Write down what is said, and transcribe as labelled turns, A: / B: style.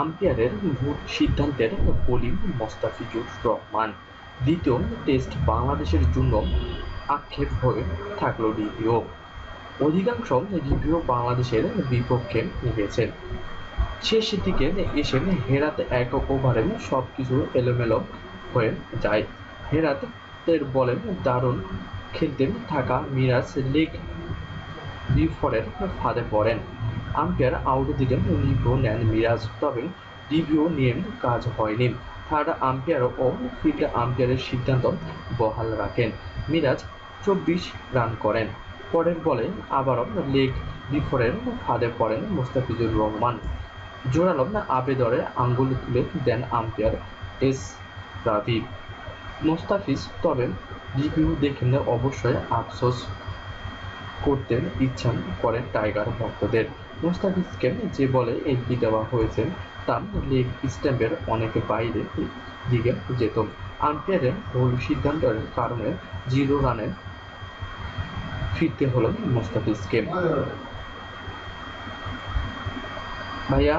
A: আম্পায়ারের সিদ্ধান্তের বলি মোস্তাফিজুর রহমান। দ্বিতীয় টেস্ট বাংলাদেশের জন্য আক্ষেপ হয়ে থাকল রিভিউ অধিকাংশ রিভিউ বাংলাদেশের বিপক্ষে গেছেন শেষ দিকে এসে হেরাত এক ওভারে সব কিছু এলোমেলো হয়ে যায়। হেরাতের বলে দারুণ খেলতে থাকা মিরাজ লেগ বিফরের ফাঁদে পড়েন। আম্পায়ার আউট দিলেন রিভিউ নেন মিরাজ, তবে রিভিউ নিয়ে কাজ হয়নি। থার্ড আম্পায়ার ও ফিফথ আম্পায়ারের সিদ্ধান্ত বহাল রাখেন। মিরাজ চব্বিশ রান করেন। পরের বলে আবারও লেগ বিফরের ফাঁদে পড়েন মুস্তাফিজুর রহমান। জোরালো আবেদরে আঙ্গুল তুলে দেন আম্পায়ার এস রাবি মোস্তাফিজ তবে রিভিউ দেখে অবশ্যই আফসোস করতে ইচ্ছা করেন টাইগার ভক্তদের। মুস্তাফিজকে যে বলে এন্ট্রি দেওয়া হয়েছে তা লিগ স্ট্যাম্পের অনেক বাইরে দিকে যেত। আম্পায়ারের ভুল সিদ্ধান্তের কারণে জিরো রানে ফিরতে হলো মুস্তাফিজকে। ভাইয়া